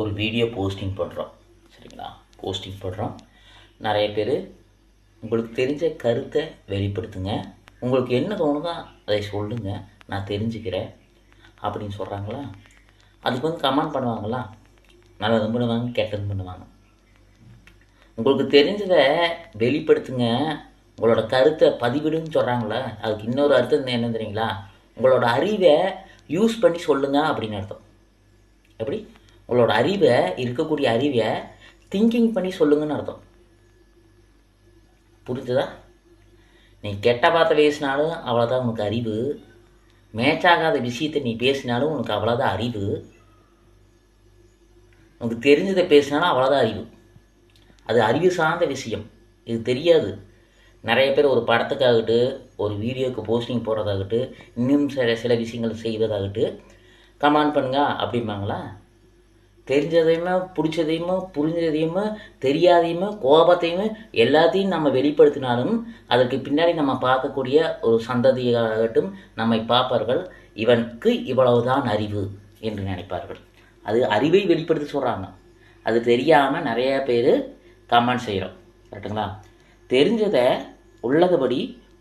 ஒரு video posting பண்ணுறோம் சரிங்களா? போஸ்டிங் பண்ணுறோம் நிறைய பேர் உங்களுக்கு தெரிஞ்ச கருத்தை வெளிப்படுத்துங்க. உங்களுக்கு என்ன தோணுதோ அதை சொல்லுங்கள் நான் தெரிஞ்சுக்கிறேன். அப்படின்னு சொல்கிறாங்களா அதுக்கு வந்து கமெண்ட் பண்ணுவாங்களா? நல்லதும் பண்ணுவாங்க கெட்டதும் பண்ணுவாங்க. உங்களுக்கு தெரிஞ்சதை வெளிப்படுத்துங்க. உங்களோட கருத்தை பதிவிடுன்னு சொல்கிறாங்களா அதுக்கு இன்னொரு அர்த்தம் என்ன தெரியுங்களா? உங்களோட அறிவை யூஸ் பண்ணி சொல்லுங்கள் அப்படின்னு அர்த்தம். எப்படி? உங்களோட அறிவை இருக்கக்கூடிய அறிவை திங்கிங் பண்ணி சொல்லுங்கன்னு அர்த்தம். புரிஞ்சுதா? நீ கெட்ட பார்த்த பேசினாலும் அவ்வளோதான் உனக்கு அறிவு. மேட்சாகாத விஷயத்தை நீ பேசினாலும் உனக்கு அவ்வளோதான் அறிவு. உனக்கு தெரிஞ்சதை பேசினாலும் அவ்வளோதான் அறிவு. அது அறிவு சார்ந்த விஷயம். இது தெரியாது. நிறைய பேர் ஒரு படத்துக்காகட்டு ஒரு வீடியோக்கு போஸ்டிங் போடுறதாகட்டு இன்னும் சில சில விஷயங்கள் செய்வதாகட்டு கமெண்ட் பண்ணுங்க அப்படிம்பாங்களா? தெரிஞ்சதையுமே பிடிச்சதையுமே புரிஞ்சதையுமே தெரியாதையுமே கோபத்தையுமே எல்லாத்தையும் நம்ம வெளிப்படுத்தினாலும் அதற்கு பின்னாடி நம்ம பார்க்கக்கூடிய ஒரு சந்ததியாகட்டும் நம்மை பார்ப்பார்கள் இவனுக்கு இவ்வளவுதான் அறிவு என்று நினைப்பார்கள். அது அறிவை வெளிப்படுத்த சொல்கிறாங்க அது தெரியாமல் நிறைய பேர் கமெண்ட் செய்கிறோம் கரெக்டுங்களா தெரிஞ்சதை உள்ளதபடி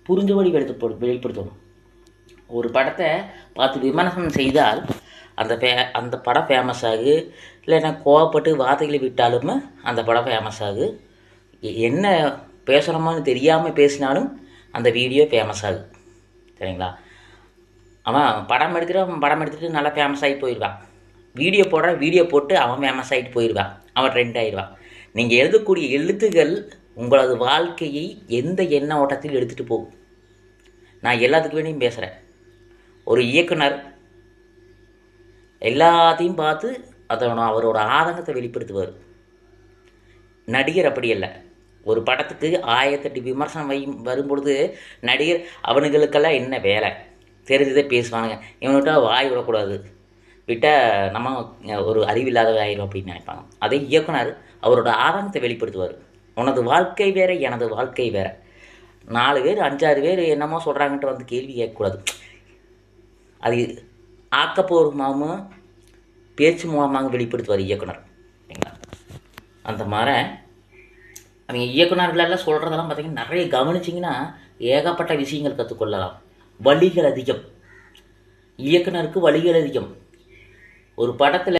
புரிஞ்சபடி வெளிப்படுத்த வெளிப்படுத்தணும். ஒரு படத்தை பார்த்து விமர்சனம் செய்தால் அந்த ஃபே அந்த படம் ஃபேமஸ் ஆகு. இல்லைன்னா கோவப்பட்டு வார்த்தைகளை விட்டாலுமே அந்த படம் ஃபேமஸ் ஆகு. என்ன பேசுகிறோமான்னு தெரியாமல் பேசினாலும் அந்த வீடியோ ஃபேமஸ் ஆகு. சரிங்களா? அவன் படம் எடுத்துகிட்டு அவன் படம் எடுத்துகிட்டு நல்லா ஃபேமஸ் ஆகி போயிடுவான் வீடியோ போடுற வீடியோ போட்டு அவன் ஃபேமஸ் ஆகிட்டு போயிடுவான் அவன் ட்ரெண்ட் ஆயிடுவான் நீங்கள் எழுதக்கூடிய எழுத்துகள் உங்களது வாழ்க்கையை எந்த எண்ண ஓட்டத்தில் எடுத்துகிட்டு போகும்? நான் எல்லாத்துக்கு வேண்டியும் பேசுகிறேன் ஒரு இயக்குனர் எல்லாத்தையும் பார்த்து அதோட அவரோட ஆதங்கத்தை வெளிப்படுத்துவார். நடிகர் அப்படி இல்லை ஒரு படத்துக்கு ஆயிரத்தெட்டு விமர்சனம் வை வரும்பொழுது நடிகர் அவனுங்களுக்கெல்லாம் என்ன வேலை? தெரிஞ்சதே பேசுவானுங்க. இவன்கிட்ட வாய் விடக்கூடாது. விட்டால் நம்ம ஒரு அறிவில்லாத ஆயிரும் அப்படின்னு நினைப்பாங்க. அதே இயக்குனர் அவரோட ஆதங்கத்தை வெளிப்படுத்துவார். உனது வாழ்க்கை வேற எனது வாழ்க்கை வேற. நாலு பேர் அஞ்சாறு பேர் என்னமோ சொல்கிறாங்கன்ட்டு வந்து கேள்வி கேட்கக்கூடாது. அது ஆக்கப்பூர்வமாகவும் பேச்சு மூலமாக வெளிப்படுத்துவார் இயக்குனர். சரிங்களா? அந்த மாதிரி அவங்க இயக்குனர்களெல்லாம் சொல்கிறதெல்லாம் பார்த்தீங்கன்னா நிறைய கவனிச்சிங்கன்னா ஏகப்பட்ட விஷயங்கள் கற்றுக்கொள்ளலாம். வழிகள் அதிகம். இயக்குனருக்கு வழிகள் அதிகம். ஒரு படத்தில்